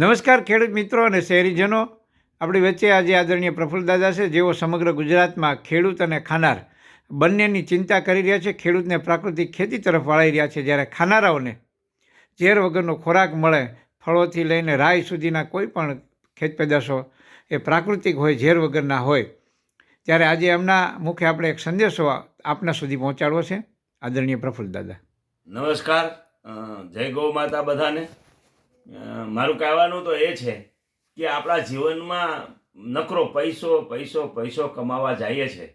નમસ્કાર, ખેડૂત મિત્રો અને શહેરીજનો. આપણી વચ્ચે આજે આદરણીય પ્રફુલ્લ દાદા છે, જેઓ સમગ્ર ગુજરાતમાં ખેડૂત અને ખાનાર બંનેની ચિંતા કરી રહ્યા છે, ખેડૂતને પ્રાકૃતિક ખેતી તરફ વળાઈ રહ્યા છે. જ્યારે ખાનારાઓને ઝેર વગરનો ખોરાક મળે, ફળોથી લઈને રાઈ સુધીના કોઈ પણ ખેત પેદાશો એ પ્રાકૃતિક હોય, ઝેર વગરના હોય, ત્યારે આજે એમના મુખે આપણે એક સંદેશો આપના સુધી પહોંચાડવો છે. આદરણીય પ્રફુલ્લ દાદા. નમસ્કાર. જય ગૌ માતા બધાને. મારું કહેવાનું તો એ છે કે આપણા જીવનમાં નકરો પૈસો પૈસો પૈસો કમાવા જઈએ છે.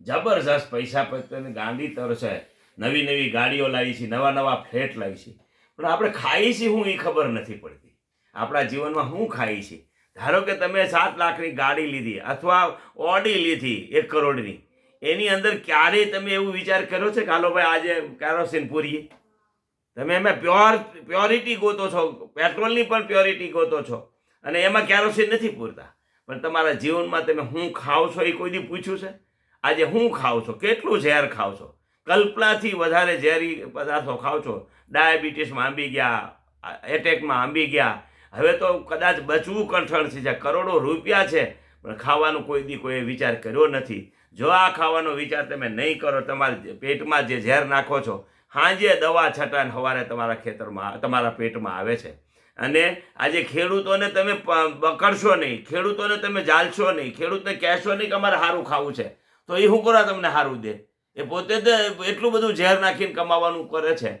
જબરજસ્ત પૈસા પ્રત્યેની ગાંડી તરસે નવી નવી ગાડીઓ લાવી છે, નવા નવા ફ્લેટ લાવી છે. પણ આપણે ખાઈ છીએ હું એ ખબર નથી પડતી. આપણા જીવનમાં હું ખાઈ છીએ ધારો કે તમે સાત લાખની ગાડી લીધી અથવા ઓડી લીધી એક કરોડની. એની અંદર ક્યારેય તમે એવું વિચાર કર્યો છે કે હાલો ભાઈ આજે કેરોસીન પૂરીએ? તમે એમાં પ્યોર, પ્યોરિટી ગોતો છો, પેટ્રોલની પણ પ્યોરિટી ગોતો છો. અને એમાં કેરોસીન નથી પૂરતા. પણ તમારા જીવનમાં તમે શું ખાઓ છો એ કોઈ દી પૂછ્યું છે? આજે હું ખાઓ છો? કેટલું ઝેર ખાઓ છો? કલ્પનાથી વધારે ઝેરી પદાર્થો ખાઓ છો? ડાયાબિટીસમાં આંબી ગયા, એટેકમાં આંબી ગયા. હવે તો કદાચ બચવું કઠણ છે કરોડો રૂપિયા છે, પણ ખાવાનું કોઈ દી કોઈ વિચાર કર્યો નથી. જો આ ખાવાનો વિચાર તમે નહીં કરો, તમારા પેટમાં જે ઝેર નાખો છો સાંજે દવા છટાને સવારે તમારા ખેતરમાં, તમારા પેટમાં આવે છે. અને આજે ખેડૂતોને તમે પકડશો નહીં, ખેડૂતોને તમે જાલશો નહીં, ખેડૂતને કહેશો નહીં કે અમારે સારું ખાવું છે. તો એ શું કરો તમને સારું દે? એ પોતે જ એટલું બધું ઝેર નાખીને કમાવાનું કરે છે.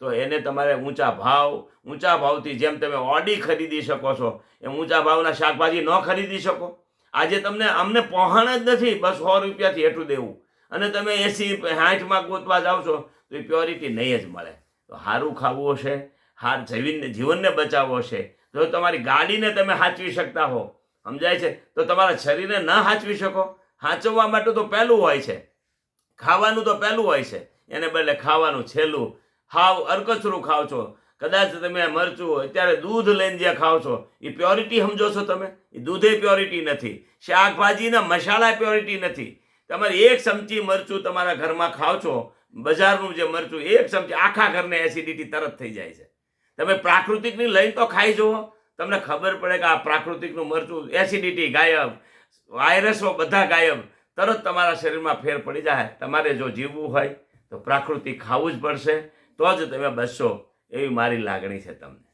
તો એને તમારે ઊંચા ભાવ, ઊંચા ભાવથી જેમ તમે ઓડી ખરીદી શકો છો, એમ ઊંચા ભાવના શાકભાજી ન ખરીદી શકો. આજે તમને, અમને પહોંચ જ નથી, બસ સો રૂપિયાથી એટલું દેવું. અને તમે એસી, સાઠમાં ગોતવા જાઓ છો તો એ પ્યોરિટી નહીં જ મળે. તો સારું ખાવું હશે, હાર જીવનને જીવનને બચાવવો હશે જો તમારી ગાડીને તમે સાચવી શકતા હો. સમજાય છે? તો તમારા શરીરને ન સાચવી શકો. સાચવવા માટે તો પહેલું હોય છે. ખાવાનું તો પહેલું હોય છે. એને બદલે ખાવાનું છેલ્લું. હાવ અરકચરું ખાવ છો. કદાચ તમે મરચું અત્યારે દૂધ લઈને જે ખાઓ છો, એ પ્યોરિટી સમજો છો તમે? એ દૂધે પ્યોરિટી નથી. શાકભાજીના મસાલા પ્યોરિટી નથી. તમારે એક ચમચી મરચું તમારા ઘરમાં ખાઓ છો બજારનું જે મરચું એક ચમચી આખા ઘરને એસિડિટી તરત થઈ જાય છે. તમે પ્રાકૃતિકની લઈને તો ખાઈ જુઓ. તમને ખબર પડે કે આ પ્રાકૃતિકનું મરચું એસિડિટી ગાયબ, વાયરસો બધા ગાયબ, તરત તમારા શરીરમાં ફેર પડી જાય. તમારે જો જીવવું હોય તો પ્રાકૃતિક ખાવું જ પડશે. તો જ તમે બચશો એવી મારી લાગણી છે તમને.